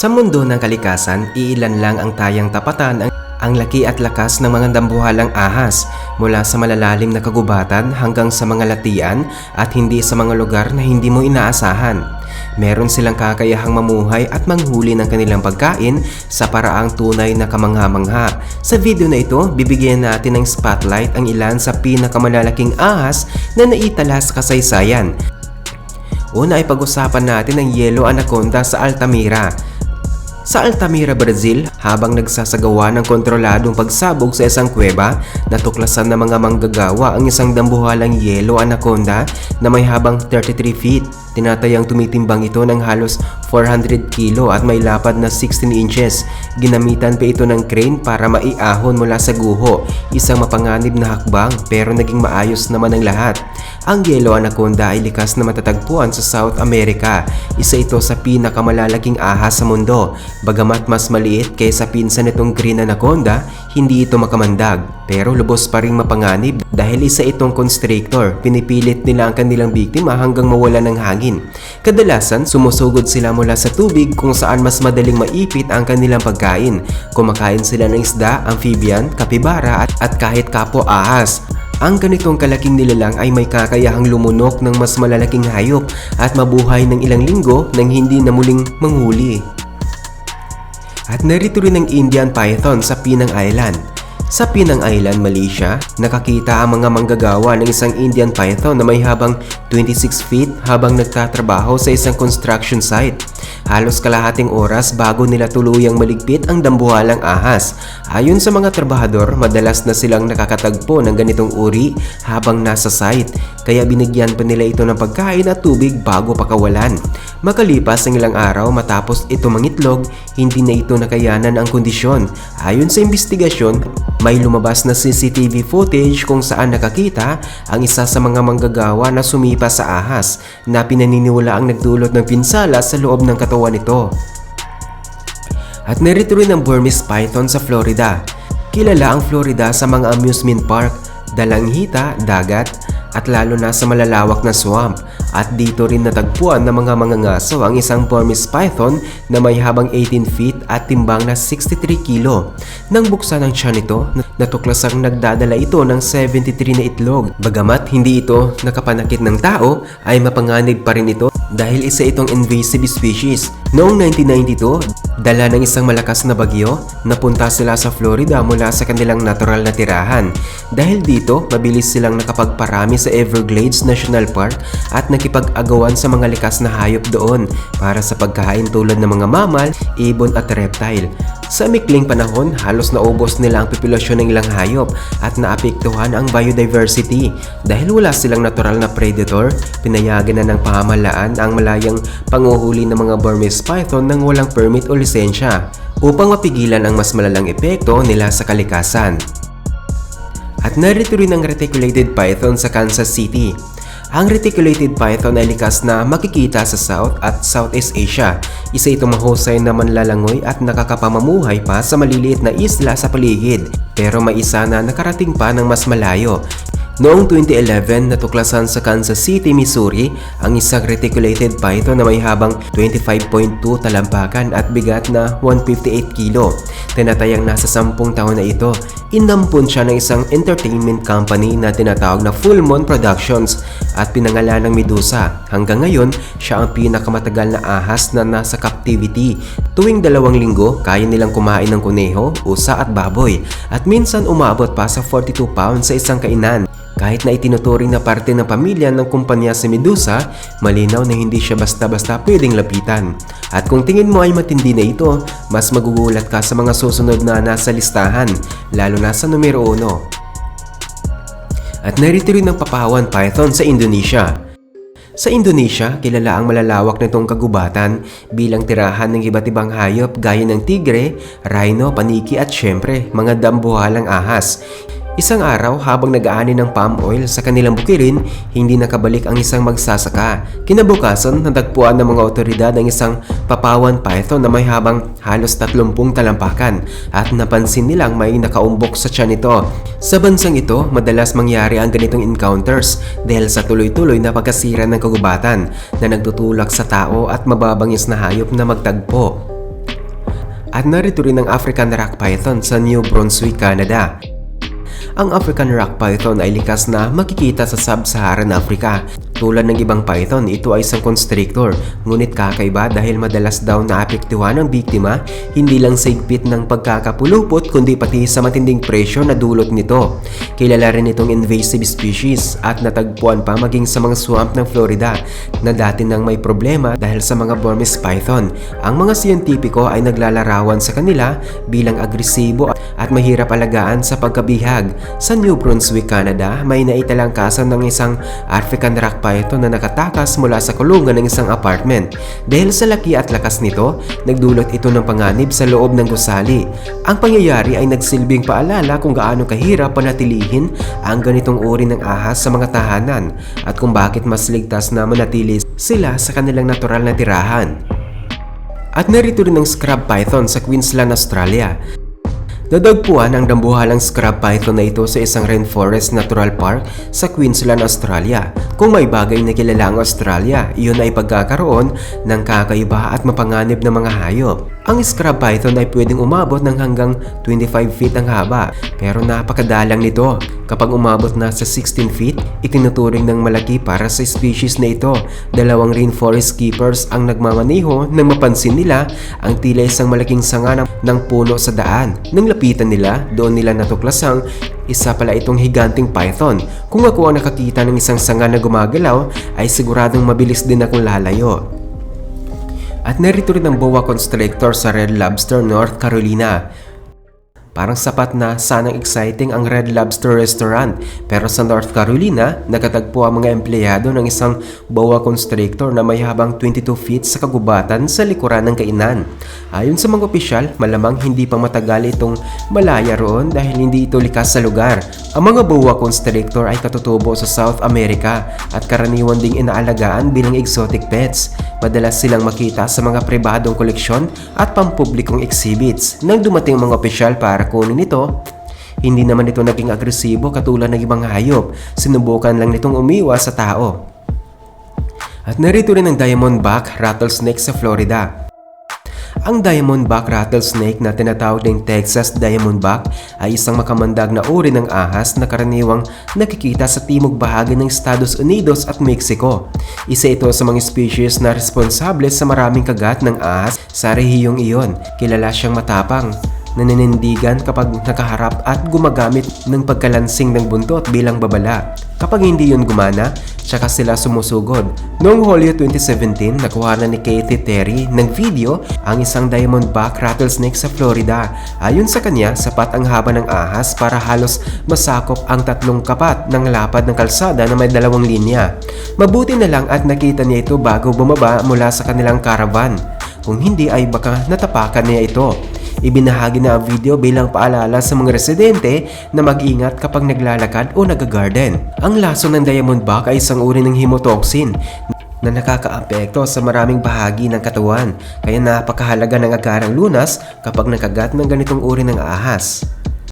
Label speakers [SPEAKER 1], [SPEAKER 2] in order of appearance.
[SPEAKER 1] Sa mundo ng kalikasan, iilan lang ang tayang tapatan ang, ang laki at lakas ng mga dambuhalang ahas mula sa malalalim na kagubatan hanggang sa mga latian at hindi sa mga lugar na hindi mo inaasahan. Meron silang kakayahang mamuhay at manghuli ng kanilang pagkain sa paraang tunay na kamangha-mangha. Sa video na ito, bibigyan natin ng spotlight ang ilan sa pinakamalalaking ahas na naitala sa kasaysayan. Una ay pag-usapan natin ang yellow anaconda sa Altamira. Sa Altamira, Brazil, habang nagsasagawa ng kontroladong pagsabog sa isang kuweba, natuklasan ng mga manggagawa ang isang dambuhalang yellow anaconda na may habang 33 feet. Tinatayang tumitimbang ito ng halos 400 kilo at may lapad na 16 inches. Ginamitan pa ito ng crane para maiahon mula sa guho, isang mapanganib na hakbang pero naging maayos naman ang lahat. Ang yellow anaconda ay likas na matatagpuan sa South America. Isa ito sa pinakamalalaking ahas sa mundo. Bagamat mas maliit kaysa pinsan nitong green anaconda, hindi ito makamandag. Pero lubos pa ring mapanganib dahil isa itong constrictor. Pinipilit nila ang kanilang biktima hanggang mawala ng hangin. Kadalasan, sumusugod sila mula sa tubig kung saan mas madaling maipit ang kanilang pagkain. Kumakain sila ng isda, amphibian, kapibara at, at kahit kapo ahas. Ang ganitong kalaking nilalang ay may kakayahang lumunok ng mas malalaking hayop at mabuhay ng ilang linggo nang hindi na muling manghuli. At narito rin ang Indian Python sa Pinang Island. Sa Pinang Island, Malaysia, nakakita ang mga manggagawa ng isang Indian Python na may habang 26 feet habang nagtatrabaho sa isang construction site. Halos kalahating oras bago nila tuluyang maligpit ang dambuhalang ahas. Ayon sa mga trabahador, madalas na silang nakakatagpo ng ganitong uri habang nasa site, kaya binigyan pa nila ito ng pagkain at tubig bago pakawalan. Makalipas ang ilang araw matapos ito mangitlog, hindi na ito nakayanan ang kondisyon. Ayon sa investigasyon, may lumabas na CCTV footage kung saan nakakita ang isa sa mga manggagawa na sumipa sa ahas na pinaniniwala ang nagdulot ng pinsala sa loob ng katawan nito. At narito rin ang Burmese Python sa Florida. Kilala ang Florida sa mga amusement park, dalanghita, dagat, at lalo na sa malalawak na swamp. At dito rin natagpuan ng mga mangangaso ang isang Burmese python na may habang 18 feet at timbang na 63 kilo. Nang buksan ang tiyan nito, natuklasang nagdadala ito ng 73 na itlog. Bagamat hindi ito nakapanakit ng tao, ay mapanganib pa rin ito dahil isa itong invasive species. Noong 1992, dala ng isang malakas na bagyo, napunta sila sa Florida mula sa kanilang natural na tirahan. Dahil dito, mabilis silang nakapagparami sa Everglades National Park at nakipag-agawan sa mga likas na hayop doon para sa pagkain tulad ng mga mamal, ibon at reptile. Sa mikling panahon, halos naubos nila ang populasyon ng ilang hayop at naapektuhan ang biodiversity. Dahil wala silang natural na predator, pinayagan na ng pamahalaan ang malayang panguhuli ng mga Burmese python nang walang permit o lisensya upang mapigilan ang mas malalang epekto nila sa kalikasan. At narito rin ang reticulated python sa Kansas City. Ang reticulated python ay likas na makikita sa South at Southeast Asia. Isa itong mahusay na manlalangoy at nakakapamamuhay pa sa maliliit na isla sa paligid. Pero may isa na nakarating pa ng mas malayo. Noong 2011, natuklasan sa Kansas City, Missouri ang isang reticulated python na may habang 25.2 talampakan at bigat na 158 kilo. Tinatayang nasa 10 taon na ito. Inampun siya ng isang entertainment company na tinatawag na Full Moon Productions at pinangalan ng Medusa. Hanggang ngayon, siya ang pinakamatagal na ahas na nasa captivity. Tuwing dalawang linggo, kaya nilang kumain ng kuneho, usa at baboy at minsan umabot pa sa 42 pounds sa isang kainan. Kahit na itinuturing na parte ng pamilya ng kumpanya si Medusa, malinaw na hindi siya basta-basta pwedeng lapitan. At kung tingin mo ay matindi na ito, mas magugulat ka sa mga susunod na nasa listahan, lalo na sa numero 1. At narito rin ang papawan python sa Indonesia. Sa Indonesia, kilala ang malalawak nitong kagubatan bilang tirahan ng iba't ibang hayop gaya ng tigre, rhino, paniki at syempre mga dambuhalang ahas. Isang araw habang nag-aani ng palm oil sa kanilang bukirin, hindi nakabalik ang isang magsasaka. Kinabukasan, natagpuan ng mga otoridad ang isang papawan python na may habang halos 30 talampakan at napansin nilang may nakaumbok sa tiyan nito. Sa bansang ito, madalas mangyari ang ganitong encounters dahil sa tuloy-tuloy na pagkasira ng kagubatan na nagtutulak sa tao at mababangis na hayop na magtagpo. At narito rin ang African Rock Python sa New Brunswick, Canada. Ang African rock python ay likas na makikita sa sub-Saharan Africa. Tulad ng ibang python, ito ay isang constrictor. Ngunit kakaiba dahil madalas daw naapektuhan ang biktima, hindi lang sa higpit ng pagkakapulupot kundi pati sa matinding presyo na dulot nito. Kilala rin itong invasive species at natagpuan pa maging sa mga swamp ng Florida na dati nang may problema dahil sa mga Burmese python. Ang mga siyentipiko ay naglalarawan sa kanila bilang agresibo at mahirap alagaan sa pagkabihag. Sa New Brunswick, Canada, may naitalangkasan ng isang African rock python na nakatakas mula sa kulungan ng isang apartment. Dahil sa laki at lakas nito, nagdulot ito ng panganib sa loob ng gusali. Ang pangyayari ay nagsilbing paalala kung gaano kahirap panatilihin ang ganitong uri ng ahas sa mga tahanan at kung bakit mas ligtas na manatili sila sa kanilang natural na tirahan. At narito rin ang scrub python sa Queensland, Australia. Nadagpuan ang dambuhalang scrub python na ito sa isang rainforest natural park sa Queensland, Australia. Kung may bagay na kilala ang Australia, iyon ay pagkakaroon ng kakaiba at mapanganib na mga hayop. Ang scrub python ay pwedeng umabot ng hanggang 25 feet ang haba, pero napakadalang nito. Kapag umabot na sa 16 feet, itinuturing ng malaki para sa species na ito. Dalawang rainforest keepers ang nagmamaneho nang mapansin nila ang tila isang malaking sanga ng- ng puno sa daan. Nang lapitan nila, doon nila natuklasang isa pala itong higanting python. Kung ako ang nakakita ng isang sanga na gumagalaw, ay siguradong mabilis din akong lalayo. At narito rin ang boa constrictor sa Red Lobster, North Carolina. Parang sapat na sanang exciting ang Red Lobster Restaurant pero sa North Carolina, nakatagpo ang mga empleyado ng isang boa constrictor na may habang 22 feet sa kagubatan sa likuran ng kainan. Ayon sa mga opisyal, malamang hindi pa matagal itong malaya roon dahil hindi ito likas sa lugar. Ang mga boa constrictor ay katutubo sa South America at karaniwan ding inaalagaan bilang exotic pets. Madalas silang makita sa mga pribadong koleksyon at pampublikong exhibits. Nang dumating mga opisyal para kunin ito, hindi naman ito naging agresibo katulad ng ibang hayop. Sinubukan lang nitong umiwas sa tao. At narito rin ang diamondback rattlesnake sa Florida. Ang diamondback rattlesnake na tinatawag ding Texas diamondback ay isang makamandag na uri ng ahas na karaniwang nakikita sa timog bahagi ng Estados Unidos at Mexico. Isa ito sa mga species na responsable sa maraming kagat ng ahas sa rehiyong iyon. Kilala siyang matapang naninindigan kapag nakaharap at gumagamit ng pagkalansing ng buntot bilang babala. Kapag hindi yun gumana, tsaka sila sumusugod. Noong Hulyo 2017, nakuha na ni Katie Terry ng video ang isang diamondback rattlesnake sa Florida. Ayon sa kanya, sapat ang haba ng ahas para halos masakop ang tatlong kapat ng lapad ng kalsada na may dalawang linya. Mabuti na lang at nakita niya ito bago bumaba mula sa kanilang caravan. Kung hindi ay baka natapakan niya ito. Ibinahagi na ang video bilang paalala sa mga residente na mag-ingat kapag naglalakad o nag-garden. Ang laso ng diamondback ay isang uri ng hemotoxin na nakakaapekto sa maraming bahagi ng katawan kaya napakahalaga ng agarang lunas kapag nakagat ng ganitong uri ng ahas.